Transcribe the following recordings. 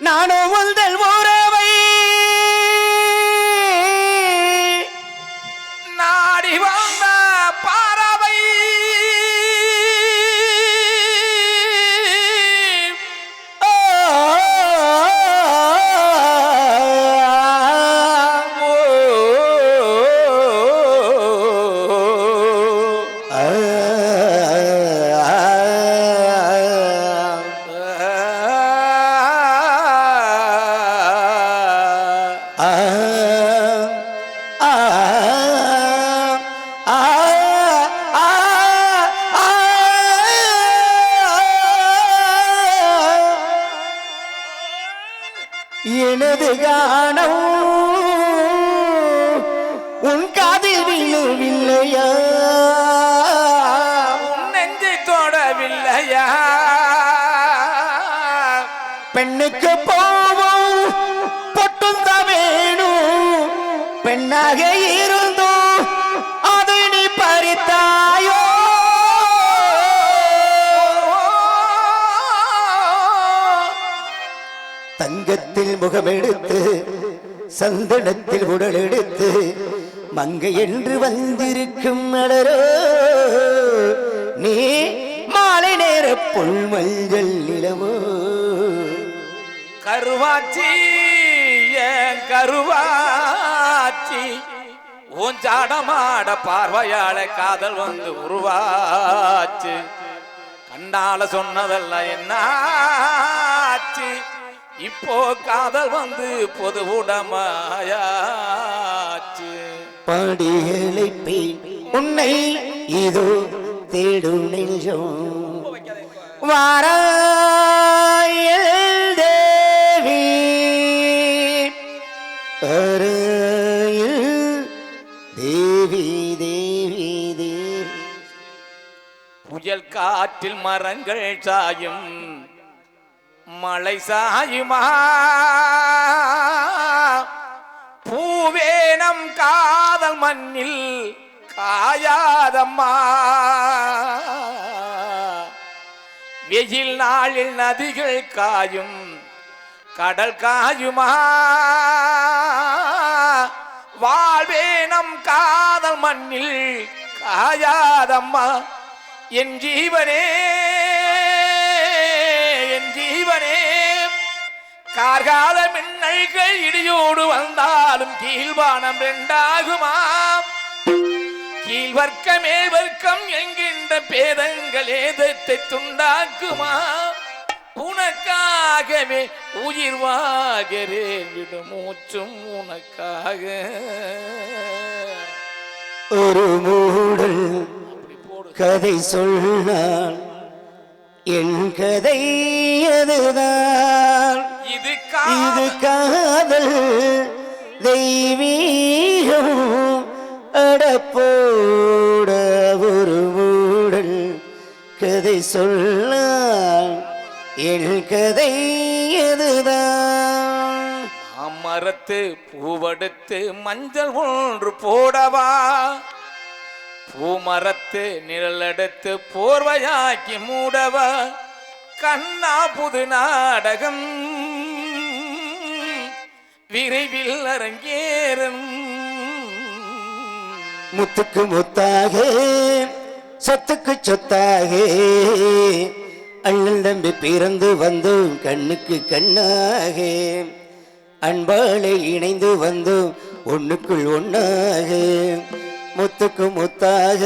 நானும் உந்தல் உறவை உன் தொடவில்லையா? பெண்ணுக்கு போவோம் பொட்டும் தான் வேணும். பெண்ணாக இருந்தோம் அதை நீ பறித்தாயோ? தங்கத்தில் முகமெடுத்து சந்தனத்தில் உடல் எடுத்து மங்கை என்று வந்திருக்கும் மலரோ நீ மாலை நேர பொன் மஞ்சள் நிலவோ. கருவாச்சி என் கருவாச்சி? உன் ஜாடமாட பார்வையால காதல் வந்து உருவாச்சு. கண்ணால சொன்னதெல்லாம் என்னாச்சு? இப்போ காதல் வந்து பொது உடமாயாச்சு. பெய் உன்னை இதோ தேடும் நெஞ்சம். வாராயல் தேவி. அரையில் தேவி தேவி தேவி புயல் காற்றில் மரங்கள் சாயும் மழை சாயுமா? பூவேனம் காதல் மண்ணில் காயாதம்மா வெயில் நாளில் நதிகள் காயும் கடல் காயுமா? வாழ்வேனம் காதல் மண்ணில் காயாதம்மா. என் ஜீவனே என் ஜீவனே. கார்கால மின்னல்கள் இடியோடு வந்தாலும் கீழ்வானம் ரெண்டாகுமா கீழ் வர்க்க மேல் வர்க்கம் என்கின்ற பேதங்கள் ஏதத்தை துண்டாக்குமா? உனக்காகவே உயிர் வாகிறேன் விடும் மூச்சும் உனக்காக. ஒரு மூடல் கதை சொன்னான். என் கதை அதுதான். இது காதல். தெய்வீகம். அடப்போட ஒரு மூடல் கதை சொல்ல என் கதை எதுதான்? அமரத்து பூவெடுத்து மஞ்சள் ஒன்று போடவா? பூமரத்து நிழலெடுத்து போர்வையாக்கி மூடவா? கண்ணா புது நாடகம் விரைவில் அரங்கேறும். முத்துக்கு முத்தாக சொத்துக்கு சொத்தாக. அண்ணன் தம்பி பிறந்து வந்தோம் கண்ணுக்கு கண்ணாக. அன்பாலே இணைந்து வந்தோம் ஒண்ணுக்குள் ஒண்ணாக. முத்துக்கு முத்தாக.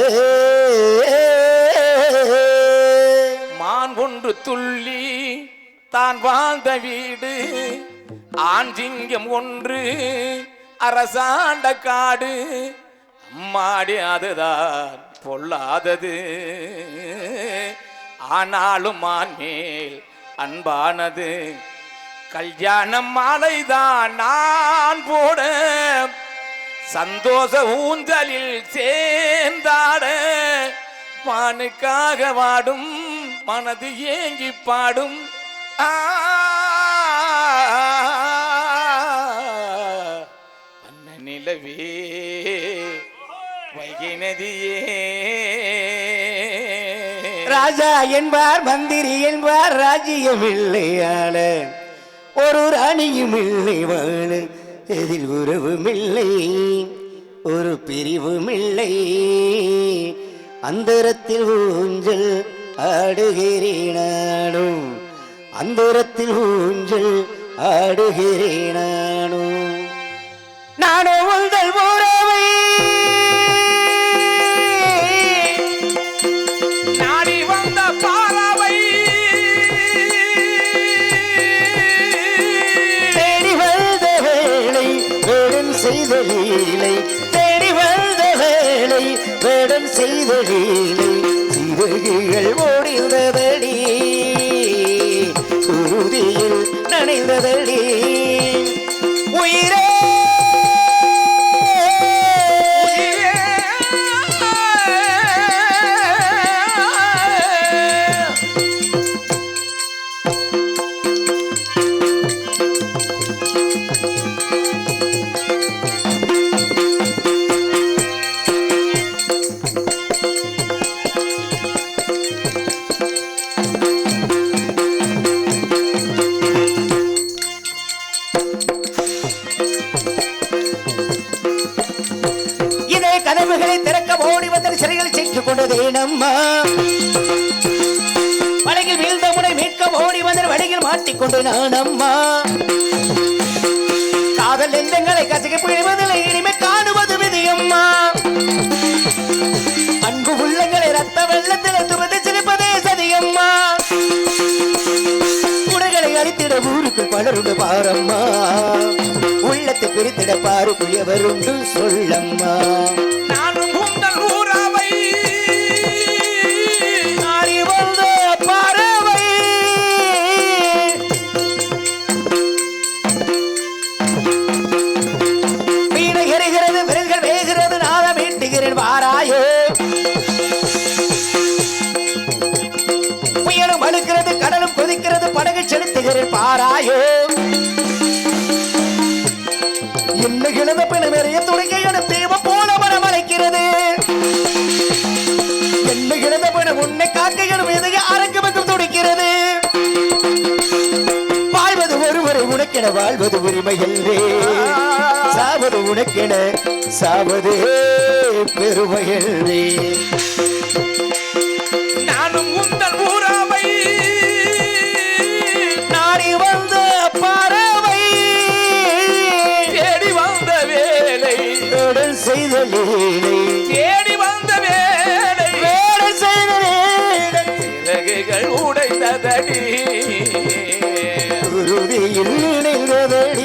மான் ஒன்று துள்ளி தான் வாழ்ந்த வீடு. ஆண் சிங்கம் ஒன்று அரசாண்ட காடு. அம்மாடி அதுதான் பொல்லாதது. ஆனாலும் மேல் அன்பானது. கல்யாணம் மாலைதான் நான் போட சந்தோஷ ஊஞ்சலில் சேர்ந்தாட. பானுக்காக வாடும் மனது ஏங்கி பாடும். ஆ, நிலவே நதியே. ராஜா என்பார் மந்திரி என்பார் ராஜ்யம் இல்லையாள ஒரு ராணியும் இல்லை வாழ எதில் உறவும் இல்லை ஒரு பிரிவும் இல்லை அந்தரத்தில் ஊஞ்சல் ஆடுகிறேனானும் அந்தரத்தில் ஊஞ்சல் ஆடுகிறேனானும் நானோ உங்கள் செய்த லீலை தேடி வந்த வேளை வேடம் செய்த லீலை சிறகுகள் ஓடிந்ததடி. உறுதியில் நனைந்ததடி. கொண்டதே நம்மா வீழ்ந்த முனை மீட்க ஓடி வந்த வடகில் மாட்டிக்கொண்டு நான் அம்மா. காதல் நெஞ்சங்களை கசகி பிழிவதில்லை இனிமே காணுவது விதி அம்மா. அன்பு உள்ளங்களை ரத்த வெள்ளத்தில் துவந்து சிரிப்பதே சதியம்மா குடைகளை அழித்திட ஊருக்கு பலருண்டு பாரம்மா. உள்ளத்தை பிரித்திட பாரு புயவருண்டு சொல்லம்மா. செலுத்துகிறேன் பாராயோ? என்ன கிழந்த நிறைய துணைக்கையான தேவ போல மனம் அழைக்கிறது. என்ன கிடந்த பிண உன்னை காக்கைகளும் எதைய அரங்கு பக்கம் துடிக்கிறது. வாழ்வது ஒருவரை உனக்கென வாழ்வது உரிமை என்றே சாவது உனக்கென சாவது பெருமை என்றே குருதியில் நினைந்ததடி